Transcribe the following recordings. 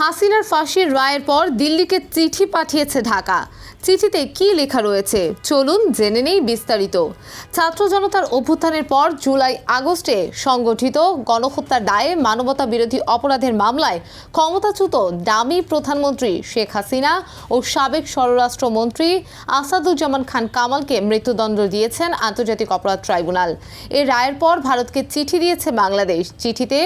হাসিনার ফাঁসির রায়ের পর দিল্লিকে চিঠি পাঠিয়েছে ঢাকা। চিঠিতে কি লেখা রয়েছে? চলুন জেনে নেই বিস্তারিত। ছাত্র জনতার অভ্যুত্থানের পর জুলাই আগস্টে সংগঠিত গণহত্যার দায়ে মানবতা বিরোধী অপরাধের মামলায় ক্ষমতাচ্যুত দামি প্রধানমন্ত্রী শেখ হাসিনা ও সাবেক স্বরাষ্ট্রমন্ত্রী আসাদুজ্জামান খান কামালকে মৃত্যুদণ্ড দিয়েছেন আন্তর্জাতিক অপরাধ ট্রাইব্যুনাল। এর রায়ের পর ভারতকে চিঠি দিয়েছে বাংলাদেশ। চিঠিতে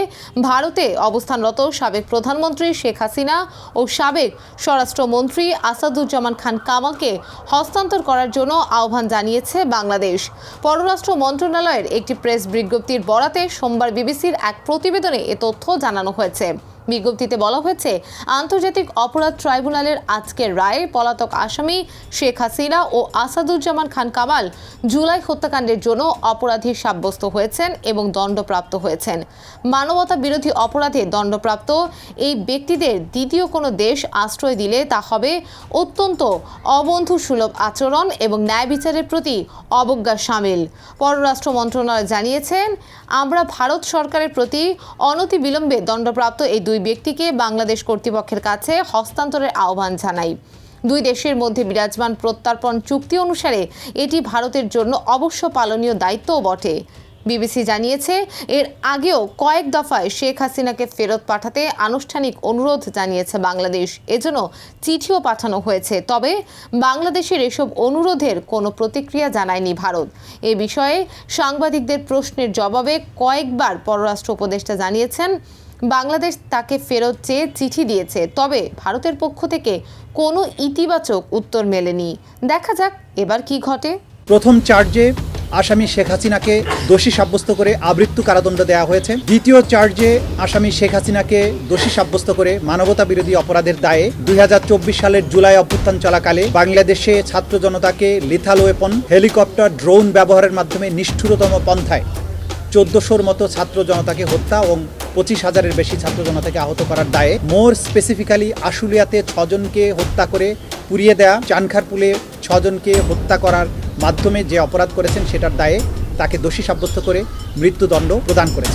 ভারতে অবস্থানরত সাবেক প্রধানমন্ত্রী শেখ হাসিনা ও সাবেক স্বরাষ্ট্রমন্ত্রী আসাদুজ্জামান খান কামালকে হস্তান্তর করার জন্য আহ্বান জানিয়েছে বাংলাদেশ। পররাষ্ট্র মন্ত্রণালয়ের একটি প্রেস বিজ্ঞপ্তির বরাতে সোমবার বিবিসির এক প্রতিবেদনে এ তথ্য জানানো হয়েছে। বিজ্ঞপ্তিতে বলা হয়েছে, আন্তর্জাতিক অপরাধ ট্রাইব্যুনালের আজকের রায়ে পলাতক আসামি শেখ হাসিনা ও আসাদুজ্জামান খান কামাল জুলাই হত্যাকাণ্ডের জন্য অপরাধী সাব্যস্ত হয়েছেন এবং দণ্ডপ্রাপ্ত হয়েছেন। মানবতা বিরোধী অপরাধে দণ্ডপ্রাপ্ত এই ব্যক্তিদের দ্বিতীয় কোনো দেশ আশ্রয় দিলে তা হবে অত্যন্ত অবন্ধু সুলভ আচরণ এবং ন্যায় বিচারের প্রতি অবজ্ঞা সামিল। পররাষ্ট্র মন্ত্রণালয় জানিয়েছেন, আমরা ভারত সরকারের প্রতি অনতি বিলম্বে দণ্ডপ্রাপ্ত এই দুই ব্যক্তিকে বাংলাদেশ কর্তৃপক্ষের কাছে হস্তান্তরের আহ্বান জানাই। দুই দেশের মধ্যে বিরাজমান প্রত্যর্পণ চুক্তি অনুসারে এটি ভারতের জন্য অবশ্য পালনীয় দায়িত্বও বটে। বিবিসি জানিয়েছে, এর আগেও কয়েক দফায় শেখ হাসিনাকে ফেরত পাঠাতে আনুষ্ঠানিক অনুরোধ জানিয়েছে বাংলাদেশ। এজন্য চিঠিও পাঠানো হয়েছে। তবে বাংলাদেশের এসব অনুরোধের কোনো প্রতিক্রিয়া জানায়নি ভারত। এ বিষয়ে সাংবাদিকদের প্রশ্নের জবাবে কয়েকবার পররাষ্ট্র উপদেষ্টা জানিয়েছেন বাংলাদেশ তাকে ফেরত চেয়ে চিঠি দিয়েছে, তবে ভারতের পক্ষ থেকে কোনো ইতিবাচক উত্তর মেলেনি। দেখা যাক এবার কি ঘটে। প্রথম চার্জে আসামি শেখ হাসিনাকে দোষী সাব্যস্ত করে আবৃত্তু কারাদণ্ড দেওয়া হয়েছে। দ্বিতীয় চার্জে আসামি শেখ হাসিনাকে দোষী সাব্যস্ত করে মানবতা বিরোধী অপরাধের দায়ে দুই হাজার চব্বিশ সালের জুলাই অভ্যুত্থান চলাকালে বাংলাদেশে ছাত্র জনতাকে লিথাল ওয়েপন হেলিকপ্টার ড্রোন ব্যবহারের মাধ্যমে নিষ্ঠুরতম পন্থায় চোদ্দশোর মতো ছাত্র জনতাকে হত্যা এবং পঁচিশ হাজারের বেশি ছাত্র জনতাকে আহত করার দায়ে মোর স্পেসিফিক্যালি আশুলিয়াতে ছজনকে হত্যা করে পুড়িয়ে দেয়া, চানখারপুলে ছজনকে হত্যা করার মাধ্যমে যে অপরাধ করেছেন সেটার দায়ে তাকে দোষী সাব্যস্ত করে মৃত্যুদণ্ড প্রদান করেছে।